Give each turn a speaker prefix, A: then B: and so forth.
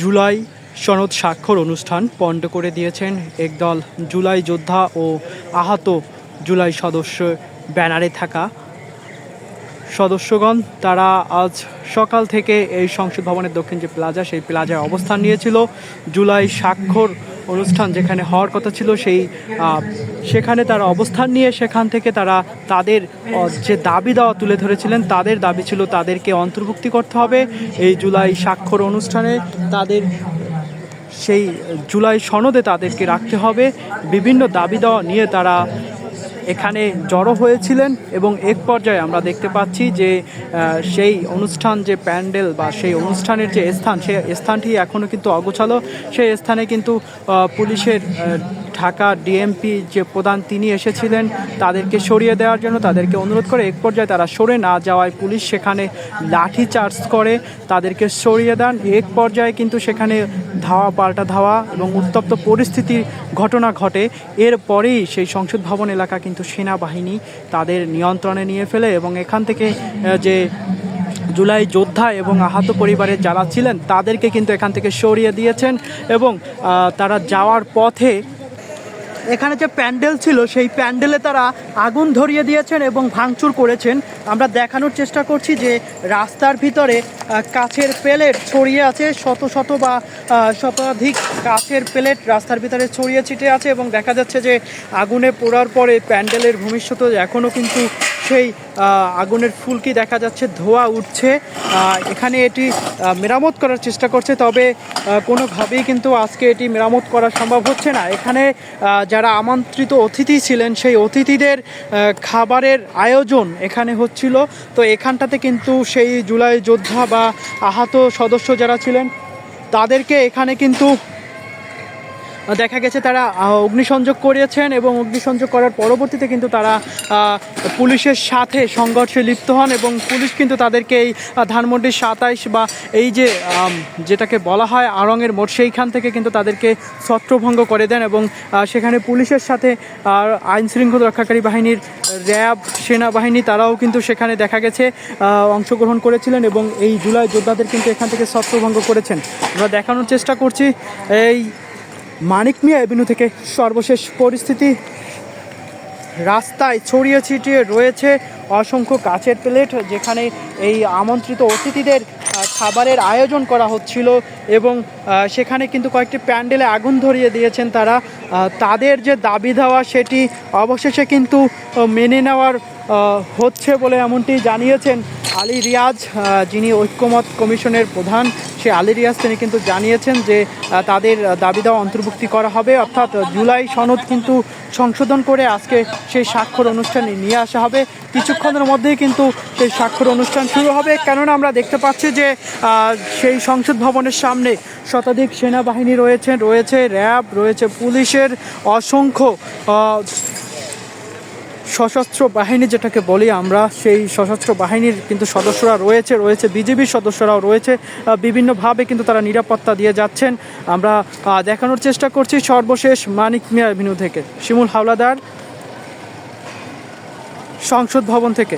A: জুলাই সনদ স্বাক্ষর অনুষ্ঠান পণ্ড করে দিয়েছেন একদল জুলাই যোদ্ধা ও আহত জুলাই সদস্য ব্যানারে থাকা সদস্যগণ। তারা আজ সকাল থেকে এই সংসদ ভবনের দক্ষিণ যে প্লাজা, সেই প্লাজায় অবস্থান নিয়েছিল। জুলাই স্বাক্ষর অনুষ্ঠান যেখানে হওয়ার কথা ছিল সেই সেখানে তারা অবস্থান নিয়ে সেখান থেকে তারা তাদের যে দাবি দেওয়া তুলে ধরেছিলেন তাদের দাবি ছিল তাদেরকে অন্তর্ভুক্তি করতে হবে। এই জুলাই স্বাক্ষর অনুষ্ঠানে তাদের সেই জুলাই সনদে তাদেরকে রাখতে হবে। বিভিন্ন দাবি দেওয়া নিয়ে তারা এখানে জড়ো হয়েছিলেন এবং এক পর্যায়ে আমরা দেখতে পাচ্ছি যে সেই অনুষ্ঠান যে প্যান্ডেল বা সেই অনুষ্ঠানের যে স্থান সেই স্থানটি এখনও কিন্তু অগোছালো। সেই স্থানে কিন্তু পুলিশের ঢাকা ডিএমপি যে প্রধান তিনি এসেছিলেন তাদেরকে সরিয়ে দেওয়ার জন্য তাদেরকে অনুরোধ করে এক পর্যায়ে তারা সরে না যাওয়ায় পুলিশ সেখানে লাঠি চার্জ করে তাদেরকে সরিয়ে দেন। এক পর্যায়ে কিন্তু সেখানে ধাওয়া, পাল্টা ধাওয়া এবং উত্তপ্ত পরিস্থিতির ঘটনা ঘটে। এরপরেই সেই সংসদ ভবন এলাকা কিন্তু সেনাবাহিনী তাদের নিয়ন্ত্রণে নিয়ে ফেলে এবং এখান থেকে যে জুলাই যোদ্ধা এবং আহত পরিবারের যারা ছিলেন তাদেরকে কিন্তু এখান থেকে সরিয়ে দিয়েছেন এবং তারা যাওয়ার পথে এখানে যে প্যান্ডেল ছিল, সেই প্যান্ডেলে তারা আগুন ধরিয়ে দিয়েছেন এবং ভাঙচুর করেছেন। আমরা দেখানোর চেষ্টা করছি যে রাস্তার ভিতরে কাছের প্লেট ছড়িয়ে আছে, শত শত বা শতাধিক কাচের প্লেট রাস্তার ভিতরে ছড়িয়ে ছিটে আছে এবং দেখা যাচ্ছে যে আগুনে পোড়ার পরে প্যান্ডেলের ভবিষ্যৎ এখনও কিন্তু সেই আগুনের ফুলকি দেখা যাচ্ছে, ধোয়া উঠছে। এখানে এটি মেরামত করার চেষ্টা করছে, তবে কোনোভাবেই কিন্তু আজকে এটি মেরামত করা সম্ভব হচ্ছে না। এখানে যারা আমন্ত্রিত অতিথি ছিলেন, সেই অতিথিদের খাবারের আয়োজন এখানে হচ্ছিল। তো এখানটাতে কিন্তু সেই জুলাই যোদ্ধা বা আহত সদস্য যারা ছিলেন, তাদেরকে এখানে কিন্তু দেখা গেছে তারা অগ্নিসংযোগ করেছেন এবং অগ্নিসংযোগ করার পরবর্তীতে কিন্তু তারা পুলিশের সাথে সংঘর্ষে লিপ্ত হন এবং পুলিশ কিন্তু তাদেরকে এই ধানমন্ডির সাতাইশ বা এই যে যেটাকে বলা হয় আড়ংয়ের মোড়, সেইখান থেকে কিন্তু তাদেরকে ছত্রভঙ্গ করে দেন এবং সেখানে পুলিশের সাথে আইন শৃঙ্খলা রক্ষাকারী বাহিনীর র্যাব, সেনাবাহিনী, তারাও কিন্তু সেখানে দেখা গেছে অংশগ্রহণ করেছিলেন এবং এই জুলাই যোদ্ধাদের কিন্তু এখান থেকে ছত্রভঙ্গ করেছেন। আমরা দেখানোর চেষ্টা করছি, এই মানিক মিয়া অ্যাভিনিউ থেকে সর্বশেষ পরিস্থিতি। রাস্তায় ছড়িয়ে ছিটিয়ে রয়েছে অসংখ্য কাচের প্লেট যেখানে এই আমন্ত্রিত অতিথিদের খাবারের আয়োজন করা হচ্ছিল এবং সেখানে কিন্তু কয়েকটি প্যান্ডেলে আগুন ধরিয়ে দিয়েছেন তারা। তাদের যে দাবি দেওয়া সেটি অবশেষে কিন্তু মেনে নেওয়ার হচ্ছে বলে এমনটি জানিয়েছেন আলী রিয়াজ যিনি ঐক্যমত কমিশনের প্রধান। সে আলী রিয়াজ তিনি কিন্তু জানিয়েছেন যে তাদের দাবি দেওয়া অন্তর্ভুক্তি করা হবে। অর্থাৎ জুলাই সনদ কিন্তু সংশোধন করে আজকে সেই স্বাক্ষর অনুষ্ঠানে নিয়ে আসা হবে। কিছুক্ষণের মধ্যেই কিন্তু সেই স্বাক্ষর অনুষ্ঠান শুরু হবে, কেননা আমরা দেখতে পাচ্ছি যে সেই সংসদ ভবনের সামনে শতাধিক সেনাবাহিনী রয়েছেন রয়েছে র্যাব, রয়েছে পুলিশের অসংখ্য সশস্ত্র বাহিনী, যেটাকে বলি আমরা। সেই সশস্ত্র বাহিনীর কিন্তু সদস্যরা রয়েছে রয়েছে বিজেপির সদস্যরাও রয়েছে। বিভিন্নভাবে কিন্তু তারা নিরাপত্তা দিয়ে যাচ্ছেন। আমরা দেখানোর চেষ্টা করছি সর্বশেষ মানিক মিয়া এভিনিউ থেকে। শিমুল হাওলাদার, সংসদ ভবন থেকে।